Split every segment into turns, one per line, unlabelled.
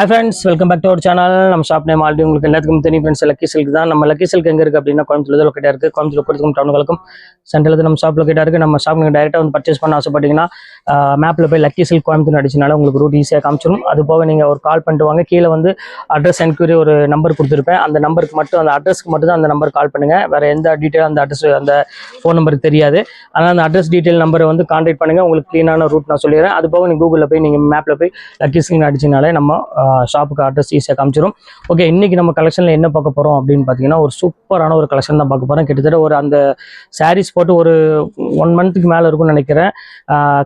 Hi friends welcome back to our channel நம்ம shop name already உங்களுக்கு எல்லாத்துக்கும் தெரியும் ஃப்ரெண்ட்ஸ் லக்கி சில்க் தான். நம்ம லக்கி சில்க் எங்கே இருக்குது அப்படின்னா கோயம்புத்தூர் லொக்கேட்டாக இருக்குது கோயம்புத்தூர் கொடுத்துக்கும் டவுனுகளுக்கும் சென்ட்ரலுக்கு நம்ம ஷாப் லொக்கேட்டாக இருக்குது நம்ம ஷாப் நீங்கள் டேரெக்டாக வந்து பர்ச்சேஸ் பண்ண ஆசைப்பட்டீங்கன்னா மேப்பில் போய் லக்கி சில்க் கோயம்புத்தூர் அடிச்சனால உங்களுக்கு ரூட் ஈஸியாக காமிச்சிடும் அது போக நீங்கள் ஒரு கால் பண்ணிட்டு வாங்க. கீழே வந்து அட்ரஸ் என்கொயரி ஒரு நம்பர் கொடுத்துருப்பேன். அந்த நம்பருக்கு மட்டும் அந்த அட்ரஸ்க்கு மட்டும் தான் அந்த நம்பர் கால் பண்ணுங்கள் வேறு எந்த டீட்டெயில் அந்த அட்ரஸ் அந்த ஃபோன் நம்பருக்கு தெரியாது. அதனால் அந்த அட்ரஸ் டீட்டெயில் நம்பரை வந்து கான்டாக்ட் பண்ணுங்கள் உங்களுக்கு க்ளீனான ரூட் நான் சொல்லிடுறேன். அது போக நீங்கள் கூகுளில் போய் நீங்கள் மேப்பில் போய் லக்கி சில்க் அடிச்சினாலே நம்ம ஷாப்புக்கு அட்ரஸ் ஈஸியாக காமிச்சிடும் ஓகே இன்றைக்கி நம்ம கலெக்ஷனில் என்ன பார்க்க போகிறோம் அப்படின்னு பார்த்தீங்கன்னா ஒரு சூப்பரான ஒரு கலெக்ஷன் தான் பார்க்க போகிறோம் கிட்டத்தட்ட ஒரு அந்த சாரீஸ் போட்டு ஒரு ஒன் மந்த்துக்கு மேலே இருக்கும்னு நினைக்கிறேன்.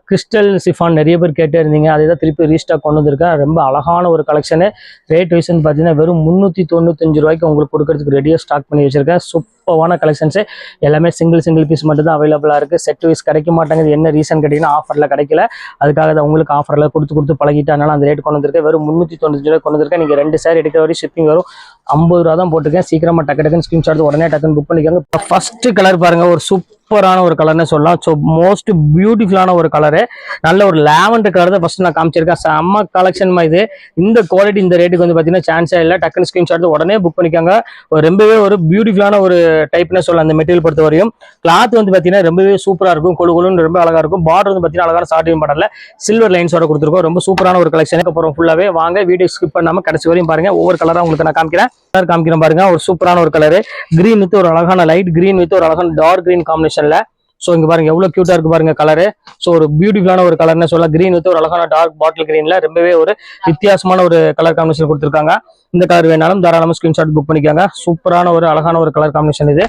கிறிஸ்டல் சிஃபான் நிறைய பேர் கேட்டே இருந்தீங்க. அதை தான் திருப்பி ரீஸ்டாக் கொண்டு வந்திருக்கேன். ரொம்ப அழகான ஒரு கலெக்ஷனு ரேட் வைஸ்ன்னு பார்த்தீங்கன்னா வெறும் முந்நூற்றி தொண்ணூத்தஞ்சு ரூபாய்க்கு உங்களுக்கு கொடுக்கறதுக்கு ரெடியாக ஸ்டாக் பண்ணி வச்சுருக்கேன். சூப்பரான கலெக்ஷன்ஸு எல்லாமே சிங்கிள் சிங்கிள் பீஸ் மட்டும் தான் அவைலபிளாக இருக்குது செட் வைஸ் கிடைக்க மாட்டேங்குது. என்ன ரீசன் கேட்டிங்கன்னா ஆஃபரில் கிடைக்கல. அதுக்காக தான் உங்களுக்கு ஆஃபரில் கொடுத்து கொடுத்து பழகிட்டு அதனால அந்த ரேட் கொண்டு வந்திருக்கேன். வெறும் முந்நூற்றி தொண்ணூத்தஞ்சு ரூபாய் கொண்டு வந்திருக்கேன் நீங்கள் ரெண்டு சாரி எடுக்கிற வரையும் ஷிப்பிங் வரும். ஐம்பது ரூபா தான் போட்டிருக்கேன். சீக்கிரமாக டக்கு டக்குன்னு ஸ்கிரீன்ஷாட் உடனே டக்குன்னு புக் பண்ணிக்கோங்க. ஃபர்ஸ்ட் கலர் பாருங்க. ஒரு சூப்பர் சூப்பரான ஒரு கலர்னு சொல்லலாம். ஸோ மோஸ்ட் பியூட்டிஃபுல்லான ஒரு கலரு நல்ல ஒரு லாவெண்டர் கலர் தான் ஃபர்ஸ்ட் நான் காமிச்சிருக்கேன். செம்ம கலெக்ஷன் இது. இந்த குவாலிட்டி இந்த ரேட்டுக்கு வந்து பார்த்தீங்கன்னா சான்ஸே இல்லை. டக்குன்னு ஸ்க்ரீன்ஷாட் உடனே புக் பண்ணிக்காங்க. ரொம்பவே ஒரு பியூட்டிஃபுல்லான ஒரு டைப்னு சொல்லலாம். அந்த மெட்டீரியல் பொறுத்த வரையும். கிளாத் வந்து பார்த்தீங்கன்னா ரொம்பவே சூப்பராக இருக்கும். கொழு கொழுன்னு ரொம்ப அழகாக இருக்கும். பார்டர் வந்து பார்த்தீங்கன்னா அழகான சாட்டிங் பாடல சில்வர் லைன்ஸோட கொடுத்துருக்கோம். ரொம்ப சூப்பரான ஒரு கலெக்ஷன் அப்புறம் ஃபுல்லாகவே வாங்க. வீடியோ ஸ்கிப் பண்ணாமல் கடைசி வரையும் பாருங்க. ஒவ்வொரு கலராக உங்களுக்கு நான் காமிக்கிறேன். கலர் காமிக்கிறேன் பாருங்க. ஒரு சூப்பரான ஒரு கலர் கிரீன் வித் ஒரு அழகான லைட் கிரீன் வித் ஒரு அழகான டார்க் கிரீன் காம்பினேஷன்ல ஸோ இங்க பாருங்க எவ்வளவு கியூட்டா இருக்கு பாருங்க கலரு ஸோ ஒரு பியூட்டிஃபுல்லான ஒரு கலர்னு சொல்லலாம். கிரீன் வித் ஒரு அழகான டார்க் பாட்டில் கிரீன்ல ரொம்பவே ஒரு வித்தியாசமான ஒரு கலர் காம்பினேஷன் கொடுத்துருக்காங்க. இந்த கலர் வேணாலும் தாராளமா ஸ்கிரீன்ஷாட் புக் பண்ணிக்காங்க. சூப்பரான ஒரு அழகான ஒரு கலர் காம்பினேஷன் இது.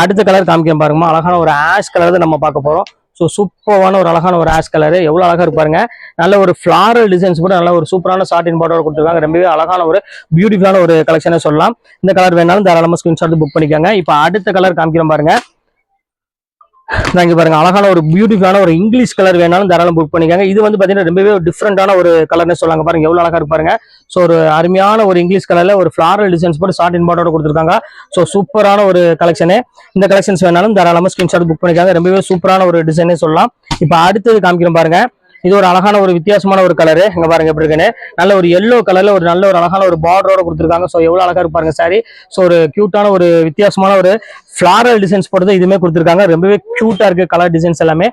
அடுத்த கலர் காமிக்க பாருங்கம்மா. அழகான ஒரு ஆஷ் கலர் நம்ம பார்க்க போறோம். ஸோ சூப்பரான ஒரு அழகான ஒரு ஆஷ் கலரு எவ்வளோ அழகாக இருப்பாருங்க நல்ல ஒரு ஃபிளாரல் டிசைன்ஸ் கூட நல்ல ஒரு சூப்பரான ஷார்ட் இன் பார்டர் கொடுத்துருக்காங்க. ரொம்பவே அழகான ஒரு பியூட்டிஃபுல்லான ஒரு கலெக்ஷனே சொல்லலாம். இந்த கலர் வேணாலும் தாராளமாக ஸ்கிரீன்ஷாட் புக் பண்ணிக்கோங்க. இப்போ அடுத்த கலர் காமிக்கிறோம் பாருங்க. இங்கே பாருங்க அழகான ஒரு பியூட்டிஃபுல்லான ஒரு இங்கிலீஷ் கலர் வேணாலும் தாராளம் புக் பண்ணிக்காங்க. இது வந்து பார்த்தீங்கன்னா ரொம்பவே டிஃப்ரெண்ட்டான டிஃப்ரெண்டான ஒரு கலர்னு சொல்லாங்க பாருங்க எவ்வளோ அழகாக இருக்கு பாருங்க. ஸோ ஒரு அருமையான ஒரு இங்கிலீஷ் கலரில் ஒரு ஃப்ளாரல் டிசைன்ஸ் போட்டு ஷார்ட் இன்பாட்டோட கொடுத்துருக்காங்க. ஸோ சூப்பரான ஒரு கலெக்ஷனு இந்த கலெக்ஷன்ஸ் வேணாலும் தாராளமாக ஸ்கிரீன்ஷாட் புக் பண்ணிக்காங்க. ரொம்பவே சூப்பரான ஒரு டிசைனே சொல்லலாம். இப்போ அடுத்தது காமிக்கிறோம் பாருங்க. இது ஒரு அழகான ஒரு வித்தியாசமான ஒரு கலரு இங்க பாருங்க எப்படி இருக்குன்னு. நல்ல ஒரு எல்லோ கலர்ல ஒரு நல்ல ஒரு அழகான ஒரு பார்டரோட கொடுத்துருக்காங்க. ஸோ எவ்வளவு அழகா இருப்பாருங்க சாரி ஸோ ஒரு கியூட்டான ஒரு வித்தியாசமான ஒரு ஃபிளாரல் டிசைன்ஸ் போட்டு இதுவுமே கொடுத்துருக்காங்க. ரொம்பவே கியூட்டா இருக்கு கலர் டிசைன்ஸ் எல்லாமே.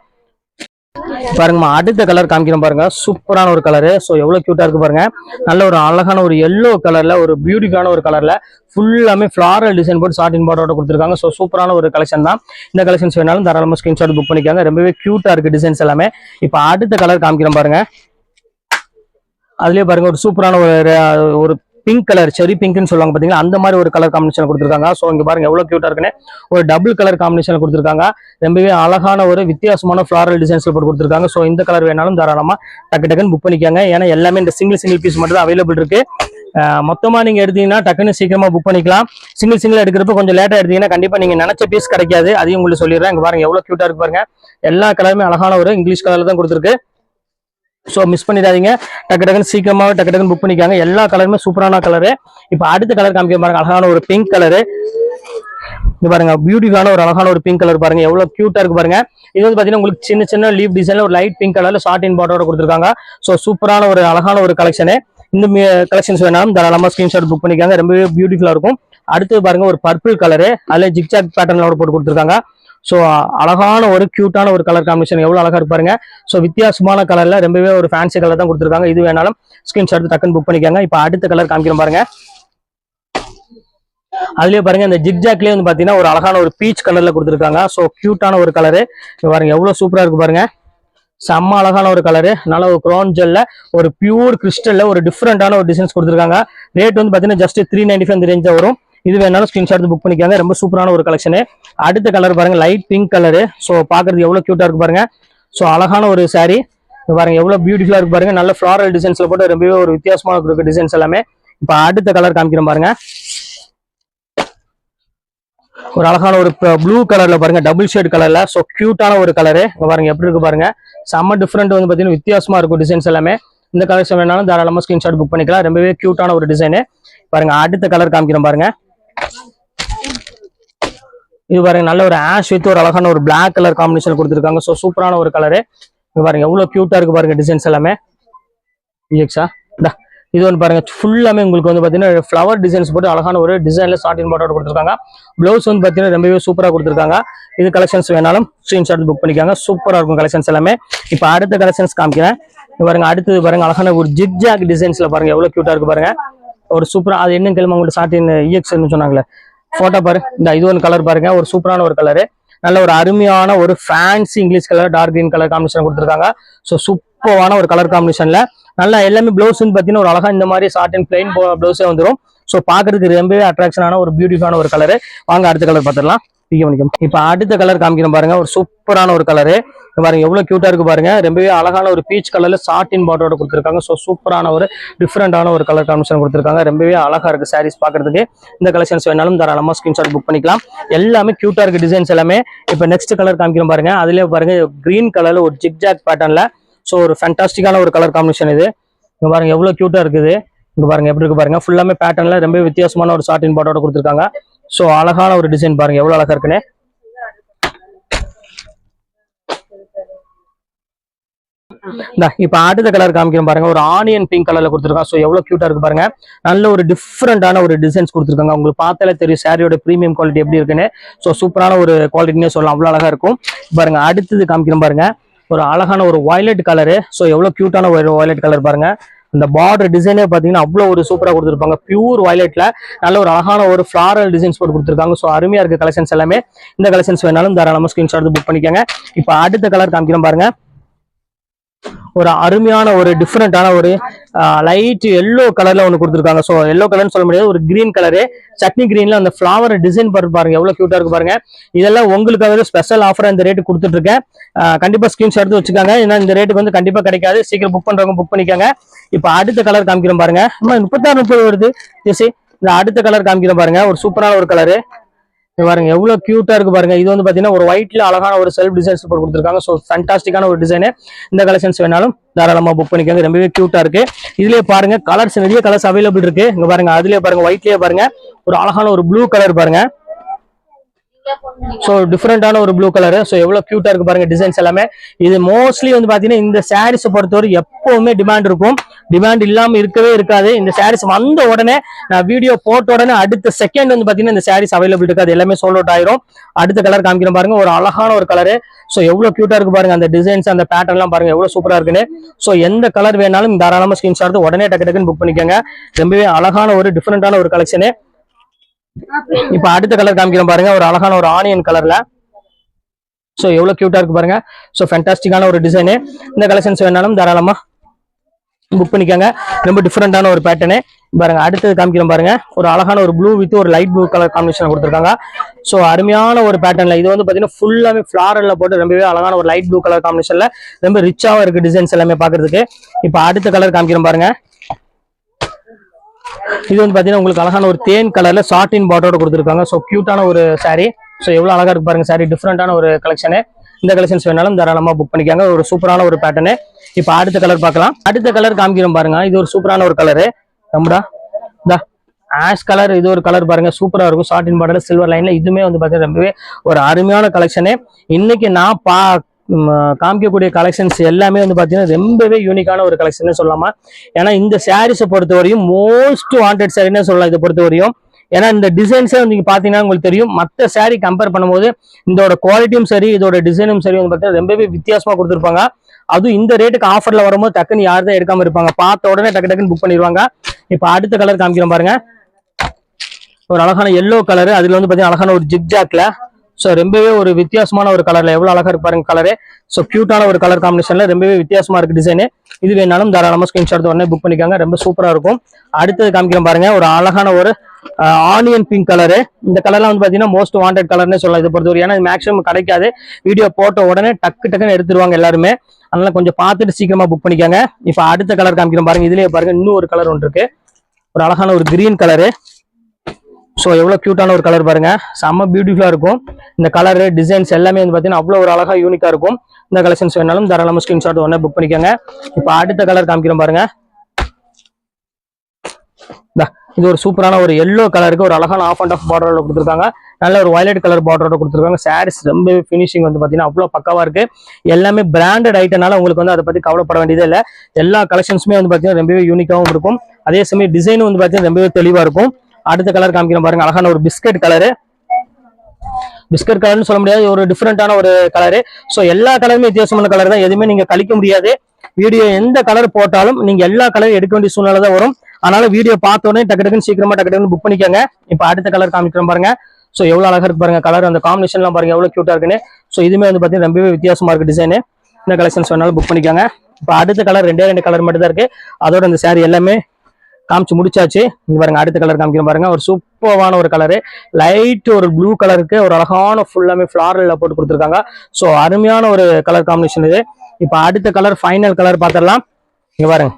பாருங்கம்மா அடுத்த கலர் காமிக்கிறோம் பாருங்க. சூப்பரான ஒரு கலரு ஸோ எவ்வளோ க்யூட்டாக இருக்கு பாருங்க. நல்ல ஒரு அழகான ஒரு எல்லோ கலர்ல ஒரு பியூட்டிஃபுல்லான ஒரு கலர்ல ஃபுல்லாமே ஃப்ளாரல் டிசைன் போட்டு ஷார்ட் இன் பார்டரோட கொடுத்துருக்காங்க. ஸோ சூப்பரான ஒரு கலெக்ஷன் தான். இந்த கலெக்ஷன்ஸ் வேணாலும் தாராளமாக ஸ்கிரீன்ஷாட் புக் பண்ணிக்காங்க. ரொம்பவே க்யூட்டாக இருக்கு டிசைன்ஸ் எல்லாமே. இப்போ அடுத்த கலர் காமிக்கிறோம் பாருங்க. அதுலயே பாருங்க ஒரு சூப்பரான ஒரு ஒரு பிங்க் கலர் செரி பிங்க்னு சொல்லுவாங்க பார்த்தீங்களா அந்த மாதிரி ஒரு கலர் காம்பினேஷன் கொடுத்துருக்காங்க. ஸோ இங்கே பாருங்க எவ்வளோ க்யூட்டாக இருக்குன்னு. ஒரு டபுள் கலர் காம்பினேஷன் கொடுத்துருக்காங்க. ரொம்பவே அழகான ஒரு வித்தியாசமான ஃப்ளாரல் டிசைன்ஸ் போட்டு கொடுத்துருக்காங்க. ஸோ இந்த கலர் வேணாலும் தாராளமாக டக்கு டக்குன்னு புக் பண்ணிக்காங்க. ஏன்னா எல்லாமே இந்த சிங்கிள் சிங்கிள் பீஸ் மட்டும் தான் அவைலபிள் இருக்கு மொத்தமாக நீங்கள் எடுத்தீங்கன்னா டக்குன்னு சீக்கிரமா புக் பண்ணிக்கலாம். சிங்கிள் சிங்கிள் எடுக்கிறப்ப கொஞ்சம் லேட்டாக எடுத்தீங்கன்னா கண்டிப்பாக நீங்கள் நினச்ச பீஸ் கிடைக்காது. அதையும் உங்களுக்கு சொல்லிடுறேன். இங்கே பாருங்க எவ்வளோ க்யூட்டாக இருக்கு பாருங்க. எல்லா கலருமே அழகான ஒரு இங்கிலீஷ் கலரில் தான் கொடுத்துருக்கு. ஸோ மிஸ் பண்ணிடாதீங்க. டக்கு டக்குன்னு சீக்கிரமாக டக்கு டக்குன்னு புக் பண்ணிக்காங்க. எல்லா கலருமே சூப்பரான கலரு இப்போ அடுத்த கலர் காமிக்க பாருங்க. அழகான ஒரு பிங்க் கலரு இது பாருங்க பியூட்டிஃபுல்லான ஒரு அழகான ஒரு பிங்க் கலர் பாருங்க. எவ்வளவு கியூட்டா இருக்கு பாருங்க. இது வந்து பாத்தீங்கன்னா உங்களுக்கு சின்ன சின்ன லீவ் டிசைன்ல ஒரு லைட் பிங்க் கலர்ல ஷார்ட் இன் கொடுத்துருக்காங்க. ஸோ சூப்பரான ஒரு அழகான ஒரு கலெக்ஷனு இந்த கலெக்ஷன்ஸ் வேணாலும் தாராளமா ஸ்கிரீன்ஷாட் புக் பண்ணிக்காங்க. ரொம்பவே பியூட்டிஃபுல்லா இருக்கும். அடுத்து பாருங்க ஒரு பர்பிள் கலரு அதுல ஜிக்ஜாக் பேட்டர்னோட போட்டு கொடுத்துருக்காங்க. ஸோ அழகான ஒரு க்யூட்டான ஒரு கலர் காம்பினேஷன் எவ்வளோ அழகாக இருப்பாருங்க ஸோ வித்தியாசமான கலரில் ரொம்பவே ஒரு ஃபேன்சி கலர் தான் கொடுத்துருக்காங்க. இது வேணாலும் ஸ்கிரீன்ஷாட் டக்குன்னு புக் பண்ணிக்காங்க. இப்போ அடுத்த கலர் காமிக்கிற பாருங்க. அதுலயே பாருங்க இந்த ஜிக்ஜாக்லயே வந்து பாத்தீங்கன்னா ஒரு அழகான ஒரு பீச் கலர்ல கொடுத்துருக்காங்க. ஸோ கியூட்டான ஒரு கலரு பாருங்க எவ்வளவு சூப்பரா இருக்கு பாருங்க. செம்ம அழகான ஒரு கலரு நல்ல ஒரு க்ரோன் ஜெல்ல ஒரு பியூர் கிறிஸ்டல்ல ஒரு டிஃப்ரெண்டான ஒரு டிசைன்ஸ் கொடுத்துருக்காங்க. ரேட் வந்து பாத்தீங்கன்னா ஜஸ்ட் த்ரீ நைன்டி ஃபைவ் இந்த ரேஞ்சா வரும். இது வேணாலும் ஸ்கிரீன்ஷாட் புக் பண்ணிக்காங்க. ரொம்ப சூப்பரான ஒரு கலெக்ஷனு அடுத்த கலர் பாருங்க லைட் பிங்க் கலரு ஸோ பாக்குறது எவ்வளவு கியூட்டா இருக்கு பாருங்க. ஸோ அழகான ஒரு சாரீ பாருங்க எவ்வளவு பியூட்டிஃபுல்லா இருக்கு பாருங்க. நல்ல ஃபிளாரல் டிசைன்ஸ்ல போட்டு ரொம்பவே ஒரு வித்தியாசமான இருக்கு டிசைன்ஸ் எல்லாமே. இப்போ அடுத்த கலர் காமிக்கிறேன் பாருங்க. ஒரு அழகான ஒரு ப்ளூ கலர்ல பாருங்க டபுள் ஷேட் கலர்ல ஸோ கியூட்டான ஒரு கலரு பாருங்க எப்படி இருக்கு பாருங்க. செம்ம டிஃப்ரெண்ட் வந்து பாத்தீங்கன்னா வித்தியாசமா இருக்கும் டிசைன்ஸ் எல்லாமே. இந்த கலெக்ஷன் வேணாலும் தாராளமா ஸ்கிரீன்ஷாட் புக் பண்ணிக்கலாம். ரொம்பவே கியூட்டான ஒரு டிசைனு பாருங்க அடுத்த கலர் காமிக்கிறோம் பாருங்க. இது பாருங்க நல்ல ஒரு ஆஷ் வித் ஒரு அழகான ஒரு பிளாக் கலர் காம்பினேஷன் கொடுத்துருக்காங்க. ஸோ சூப்பரான ஒரு கலரு இது பாருங்க எவ்வளவு கியூட்டா இருக்கு பாருங்க டிசைன்ஸ் எல்லாமே. விஜெக்ஸா இது வந்து பாருங்க ஃபுல்லாமே உங்களுக்கு வந்து பார்த்தீங்கன்னா ஃப்ளவர் டிசைன்ஸ் போட்டு அழகான ஒரு டிசைன்ல ஸ்டார்டிங் பாட்டோட கொடுத்துருக்காங்க. ப்ளவுஸ் வந்து பார்த்தீங்கன்னா ரொம்பவே சூப்பராக கொடுத்துருக்காங்க. இது கலெக்ஷன்ஸ் வேணாலும் ஸ்க்ரீன்ஷாட் புக் பண்ணிக்காங்க. சூப்பராக இருக்கும் கலெக்ஷன்ஸ் எல்லாமே. இப்போ அடுத்த கலெக்ஷன்ஸ் காமிக்கிறேன். பாருங்க அடுத்தது பாருங்க அழகான ஒரு ஜிக்ஜாக் டிசைன்ஸ்ல பாருங்க எவ்வளவு கியூட்டா இருக்கு பாருங்க. ஒரு சூப்பரா அது என்ன கிழமை உங்களுக்கு சாட்டின் இஎக்ஸ்னு சொன்னாங்களே போட்டோ பாரு. இந்த இது ஒன்று கலர் பாருங்க. ஒரு சூப்பரான ஒரு கலரு நல்ல ஒரு அருமையான ஒரு fancy English colour dark green colour combination கொடுத்துருக்காங்க. ஸோ சூப்பரான ஒரு கலர் காம்பினேஷன்ல நல்லா எல்லாமே பிளவுஸ் பார்த்தீங்கன்னா ஒரு அழகா இந்த மாதிரி ஷார்ட் அண்ட் பிளைன் பிளவுஸே வந்துடும் ஸோ பார்க்கறதுக்கு ரொம்பவே அட்ராக்ஷனான ஒரு பியூட்டிஃபுல்லான ஒரு கலரு வாங்க அடுத்த கலர் பார்த்துடலாம். பிக்க இப்போ அடுத்த கலர் காமிக்கிறேன் பாருங்க. ஒரு சூப்பரான ஒரு கலரு பாருங்க எவ்வளவு கியூட்டா இருக்கு பாருங்க. ரொம்பவே அழகான ஒரு பீச் கலர்ல சாட்டின் பாட்டோட கொடுத்துருக்காங்க. ஸோ சூப்பரான ஒரு டிஃப்ரெண்டான ஒரு கலர் காம்பினேஷன் கொடுத்துருக்காங்க. ரொம்பவே அழகா இருக்கு சாரீஸ் பார்க்கறதுக்கு. இந்த கலெக்ஷன்ஸ் வேணாலும் தாராளமா ஸ்கிரீன்ஷாட் புக் பண்ணிக்கலாம். எல்லாமே கியூட்டா இருக்கு டிசைன்ஸ் எல்லாமே. இப்போ நெக்ஸ்ட் கலர் காமிக்கிறோம் பாருங்க. அதுலயே பாருங்க கிரீன் கலர்ல ஒரு ஜிக்ஜாக் பேட்டர்ன்ல ஸோ ஒரு ஃபேண்டாஸ்டிக்கான ஒரு கலர் காம்பினேஷன் இது. இங்க பாருங்க எவ்வளவு கியூட்டா இருக்குது. இங்க பாருங்க எப்படி இருக்கு பாருங்க. ஃபுல்லாமே பேட்டர்ன்ல ரொம்ப வித்தியாசமான ஒரு சாட்டின் பாட்டோட கொடுத்துருக்காங்க. ஸோ அழகான ஒரு டிசைன் பாருங்க எவ்வளவு அழகா இருக்குன்னு. இந்த இப்ப அடுத்த கலர் காமிக்கிறோம் பாருங்க. ஒரு ஆனியன் பிங்க் கலர்ல கொடுத்துருக்காங்க ஸோ எவ்வளவு கியூட்டா இருக்கு பாருங்க. நல்ல ஒரு டிஃப்ரெண்டான ஒரு டிசைன்ஸ் கொடுத்துருக்காங்க. உங்களுக்கு பார்த்தாலே தெரியும் சாரியோட ப்ரீமியம் குவாலிட்டி எப்படி இருக்குன்னு. ஸோ சூப்பரான ஒரு குவாலிட்டினே சொல்லலாம். அவ்வளவு அழகா இருக்கும். பாருங்க அடுத்தது காமிக்கிறோம் பாருங்க. ஒரு அழகான ஒரு வயலட் கலரு ஸோ எவ்வளவு கியூட்டான ஒரு வயலட் கலர் பாருங்க. இந்த பார்டர் டிசைனே பார்த்தீங்கன்னா அவ்வளோ ஒரு சூப்பராக கொடுத்துருப்பாங்க. பியூர் வயலட்ல நல்ல ஒரு அழகான ஒரு ஃப்ளாரல் டிசைன்ஸ் போட்டு கொடுத்துருக்காங்க. ஸோ அருமையா இருக்க கலெக்ஷன்ஸ் எல்லாமே. இந்த கலெக்ஷன்ஸ் வேணாலும் தாராளமாக ஸ்கிரீன்ஷாட் புக் பண்ணிக்கோங்க. இப்போ அடுத்த கலர் காமிக்கிறோம் பாருங்க. ஒரு அருமையான ஒரு டிஃப்ரெண்டான ஒரு லைட் எல்லோ கலர்ல ஒன்று கொடுத்துருக்காங்க. ஸோ எல்லோ கலர்னு சொல்ல முடியாது ஒரு கிரீன் கலரு சட்னி கிரீன்ல அந்த ஃபிளவர் டிசைன் பாருங்க எவ்வளோ க்யூட்டா இருக்கு பாருங்க. இதெல்லாம் உங்களுக்காகவே ஸ்பெஷல் ஆஃபர் இந்த ரேட்டு கொடுத்துட்டு இருக்கேன். கண்டிப்பா ஸ்கிரீன்ஷாட் எடுத்து வச்சுக்காங்க. ஏன்னா இந்த ரேட்டுக்கு வந்து கண்டிப்பா கிடைக்காது. சீக்கிரம் புக் பண்றவங்க புக் பண்ணிக்கோங்க. இப்போ அடுத்த கலர் காமிக்கிறோம் பாருங்க. முப்பத்தாறு முப்பது வருது. ஜெசி இந்த அடுத்த கலர் காமிக்கிறோம் பாருங்க. ஒரு சூப்பரான ஒரு கலரு பாருங்க எவ்வளவு கியூட்டா இருக்கு பாருங்க. இது வந்து பாத்தீங்கன்னா ஒரு ஒயிட்ல அழகான ஒரு செல்ஃப் டிசைன்ஸ் போட்டு கொடுத்துருக்காங்க. ஸோ ஃபண்டாஸ்டிக்கான ஒரு டிசைனு இந்த கலெக்ஷன்ஸ் வேணாலும் தாராளமா புக் பண்ணிக்கோங்க. ரொம்பவே கியூட்டா இருக்கு. இதுலயே பாருங்க கலர்ஸ் நிறைய கலர்ஸ் அவைலபிள் இருக்கு. இங்க பாருங்க அதுலயே பாருங்க ஒயிட்லயே பாருங்க ஒரு அழகான ஒரு ப்ளூ கலர் பாருங்க. ஸோ டிஃப்ரெண்டான ஒரு ப்ளூ கலர் ஸோ எவ்வளவு கியூட்டா இருக்கு பாருங்க டிசைன்ஸ் எல்லாமே. இது மோஸ்ட்லி வந்து பாத்தீங்கன்னா இந்த சாரீஸ் பொறுத்தவரை எப்பவுமே டிமாண்ட் இருக்கும். டிமாண்ட் இல்லாம இருக்கவே இருக்காது. இந்த சாரீஸ் வந்த உடனே நான் வீடியோ போட்ட உடனே அடுத்த செகண்ட் வந்து பாத்தீங்கன்னா இந்த சாரீஸ் அவைலபிள் இருக்காது. எல்லாமே சோல்ட் அவுட் ஆயிரும். அடுத்த கலர் காமிக்கிறேன் பாருங்க. ஒரு அழகான ஒரு கலரு ஸோ எவ்வளவு கியூட்டா இருக்கு பாருங்க. அந்த டிசைன்ஸ் அந்த பேட்டர்ன் எல்லாம் பாருங்க. எவ்வளவு சூப்பரா இருக்குன்னு. ஸோ எந்த கலர் வேணாலும் தாராளமா ஸ்கிரீன்ஷாட் உடனே டக்கு டக்குன்னு புக் பண்ணிக்கோங்க. ரொம்பவே அழகான ஒரு டிஃப்ரெண்டான ஒரு கலெக்ஷனு இப்ப அடுத்த கலர் காமிக்கிறேன் பாருங்க. ஒரு அழகான ஒரு ஆனியன் கலர்ல சோ எவ்வளவு கியூட்டா இருக்கு பாருங்க. சோ ஃபேண்டாஸ்டிக்கான ஒரு டிசைனு இந்த கலெக்ஷன்ஸ் வேணாலும் தாராளமா புக் பண்ணிக்கோங்க. ரொம்ப டிஃப்ரெண்டான ஒரு பேட்டர்னு பாருங்க அடுத்தது காமிக்கிறோம் பாருங்க. ஒரு அழகான ஒரு ப்ளூ வித் ஒரு லைட் ப்ளூ கலர் காம்பினேஷன் கொடுத்துருக்காங்க. ஸோ அருமையான ஒரு பேட்டர்ல இது வந்து பாத்தீங்கன்னா ஃபுல்லாமே ஃபிளாரல்ல போட்டு ரொம்பவே அழகான ஒரு லைட் ப்ளூ கலர் காம்பினேஷன்ல ரொம்ப ரிச்சாவும் இருக்கு டிசைன்ஸ் எல்லாமே பாக்குறதுக்கு. இப்போ அடுத்த கலர் காமிக்கிறோம் பாருங்க. இது வந்து பாத்தீங்கன்னா உங்களுக்கு அழகான ஒரு தேன் கலர்ல சாட்டின் பாட்டோட கொடுத்துருக்காங்க. ஸோ கியூட்டான ஒரு சாரி ஸோ எவ்வளவு அழகா இருக்கு பாருங்க சாரி டிஃப்ரெண்டான ஒரு கலெக்ஷனு இந்த கலெக்ஷன்ஸ் வேணாலும் தாராளமா புக் பண்ணிக்காங்க. ஒரு சூப்பரான ஒரு பேட்டர்னு இப்போ அடுத்த கலர் பார்க்கலாம். அடுத்த கலர் காமிக்கிறோம் பாருங்க. இது ஒரு சூப்பரான ஒரு கலரு நம்மடா இந்த. ஆஷ் கலர் இது ஒரு கலர் பாருங்க. சூப்பரா இருக்கும். சாட்டின் பாட்டில் சில்வர் லைன்ல இதுவுமே வந்து பாத்தீங்கன்னா ரொம்பவே ஒரு அருமையான கலெக்ஷனு இன்னைக்கு நான் பா காமிக்கக்கூடிய கலெக்ஷன்ஸ் எல்லாமே வந்து பாத்தீங்கன்னா ரொம்பவே யூனிக்கான ஒரு கலெக்ஷன் சொல்லலாமா? ஏன்னா இந்த சாரீஸை பொறுத்தவரையும் மோஸ்ட் வாண்டட் சாரின்னு சொல்லலாம். இதை பொறுத்தவரையும் ஏன்னா இந்த டிசைன்ஸே வந்து நீங்க பாத்தீங்கன்னா உங்களுக்கு தெரியும். மற்ற சாரீ கம்பேர் பண்ணும்போது இதோட குவாலிட்டியும் சரி இதோட டிசைனும் சரி வந்து பார்த்தீங்கன்னா ரொம்பவே வித்தியாசமா கொடுத்துருப்பாங்க. அதுவும் இந்த ரேட்டுக்கு ஆஃபர்ல வரும்போது டக்குன்னு யாரும் தான் எடுக்காம இருப்பாங்க. பார்த்த உடனே டக்கு டக்குன்னு புக் பண்ணிடுவாங்க. இப்போ அடுத்த கலர் காமிக்கிறோம் பாருங்க. ஒரு அழகான எல்லோ கலரு அதுல வந்து பாத்தீங்கன்னா அழகான ஒரு ஜிக்ஜாக்ல ஸோ ரொம்பவே ஒரு வித்தியாசமான ஒரு கலர்ல எவ்வளவு அழகா இருப்பாருங்க கலரு ஸோ கியூட்டான ஒரு கலர் காம்பினேஷன்ல ரொம்பவே வித்தியாசமா இருக்கு டிசைனு இது வேணாலும் தாராளமா ஸ்கிரீன்ஷாட் உடனே புக் பண்ணிக்காங்க. ரொம்ப சூப்பரா இருக்கும். அடுத்தது காமிக்கிறேன் பாருங்க. ஒரு அழகான ஒரு ஆனியன் பிங்க் கலரு இந்த கலர்லாம் வந்து பார்த்தீங்கன்னா மோஸ்ட் வாண்டட் கலர்னே சொல்லலாம். இதை பொறுத்தவரை ஏன்னா மேக்ஸிமம் கிடைக்காது. வீடியோ போட்ட உடனே டக்கு டக்குன்னு எடுத்துருவாங்க எல்லாருமே. அதனால கொஞ்சம் பார்த்துட்டு சீக்கிரமா புக் பண்ணிக்கோங்க. இப்போ அடுத்த கலர் காமிக்கிறோம் பாருங்க. இதுலயே பாருங்க இன்னும் ஒரு கலர் ஒன்று இருக்கு. ஒரு அழகான ஒரு கிரீன் கலரு ஸோ எவ்வளோ க்யூட்டான ஒரு கலர் பாருங்க. செம்ம பியூட்டிஃபுல்லாக இருக்கும். இந்த கலரு டிசைன்ஸ் எல்லாமே வந்து பார்த்தீங்கன்னா அவ்வளோ ஒரு அழகா யூனிக்காக இருக்கும். இந்த கலெக்ஷன்ஸ் வேணாலும் தாராளமாக ஸ்க்ரீன்ஷாட் உடனே புக் பண்ணிக்கோங்க. இப்போ அடுத்த கலர் காமிக்கிறோம் பாருங்க. இது ஒரு சூப்பரான ஒரு எல்லோ கலருக்கு ஒரு அழகான ஆஃப் அண்ட் ஆஃப் பார்டரோட கொடுத்துருக்காங்க. நல்ல ஒரு வயலட் கலர் பார்டரோட கொடுத்துருக்காங்க. சாரீஸ் ரொம்ப ஃபினிஷிங் வந்து பார்த்தீங்கன்னா அவ்வளோ பக்காவாக இருக்கு. எல்லாமே பிராண்டட் ஐட்டனால உங்களுக்கு வந்து அதை பற்றி கவலைப்பட வேண்டியதே இல்லை. எல்லா கலெக்ஷன்ஸுமே வந்து பார்த்தீங்கன்னா ரொம்பவே யூனிக்காகவும் இருக்கும். அதே சமயம் டிசைனும் வந்து பார்த்தீங்கன்னா ரொம்பவே தெளிவாக இருக்கும். அடுத்த கலர் காமிக்கிறேன் பாருங்க. அழகான ஒரு பிஸ்கட் கலரு பிஸ்கட் கலர்னு சொல்ல முடியாது. ஒரு டிஃப்ரெண்டான ஒரு கலரு ஸோ எல்லா கலருமே வித்தியாசமான கலர் தான். எதுவுமே நீங்கள் கழிக்க முடியாது. வீடியோ எந்த கலர் போட்டாலும் நீங்கள் எல்லா கலரும் எடுக்க வேண்டிய சூழ்நிலை தான் வரும். அதனால வீடியோ பார்த்தோன்னே டக்கு டக்குன்னு சீக்கிரமா டக்கு டக்குன்னு புக் பண்ணிக்கோங்க. இப்போ அடுத்த கலர் காமிக்கிறோம் பாருங்க. ஸோ எவ்வளோ அழகாக இருக்கு பாருங்க. கலர் அந்த காம்பினேஷன்லாம் பாருங்க எவ்வளோ க்யூட்டாக இருக்குன்னு. ஸோ இதுமே வந்து பார்த்தீங்கன்னா ரொம்பவே வித்தியாசமா இருக்கு டிசைனு இந்த கலெக்ஷன்ஸ் வேணாலும் புக் பண்ணிக்கோங்க. இப்போ அடுத்த கலர் ரெண்டே ரெண்டு கலர் மட்டும் தான் இருக்கு. அதோட இந்த saree எல்லாமே காமிச்சு முடிச்சாச்சு. இங்க பாருங்க அடுத்த கலர் காமிக்கிறோம் பாருங்க. ஒரு சூப்பரான ஒரு கலரு லைட் ஒரு ப்ளூ கலருக்கு ஒரு அழகான ஃபுல்லாமே ஃபிளாரல்ல போட்டு கொடுத்துருக்காங்க. ஸோ அருமையான ஒரு கலர் காம்பினேஷன் இது. இப்போ அடுத்த கலர் ஃபைனல் கலர் பார்த்துடலாம். இங்க பாருங்க.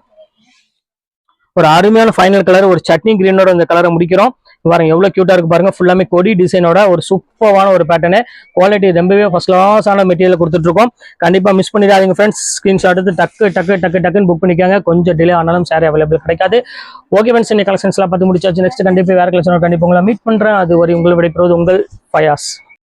ஒரு அருமையான ஃபைனல் கலர் ஒரு சட்னி கிரீனோட இந்த கலரை முடிக்கிறோம். பாருங்க எவ்வளவு கியூட்டா இருக்கு பாருங்க. ஃபுல்லாமே கொடி டிசைனோட ஒரு சூப்பரான ஒரு பேட்டர்னு குவாலிட்டி ரொம்பவே ஃபர்ஸ்ட் கிளாஸான மெட்டீரியல் கொடுத்துட்டு இருக்கோம். கண்டிப்பா மிஸ் பண்ணிடாதீங்க ஃப்ரெண்ட்ஸ் ஸ்கிரீன்ஷாட் எடுத்து டக்கு டக்கு டக்கு டக்குன்னு புக் பண்ணிக்காங்க. கொஞ்சம் டிலே ஆனாலும் சாரி அவைலபிள் கிடைக்காது. ஓகே ஃப்ரெண்ட்ஸ் இந்த கலெக்ஷன்ஸ்லாம் பார்த்து முடிச்சாச்சு. நெக்ஸ்ட் கண்டிப்பா வேற கலெக்ஷனோட கண்டிப்பா உங்களை மீட் பண்றேன். அது வரை உங்களை விடைபெறுவது உங்கள் பயாஸ்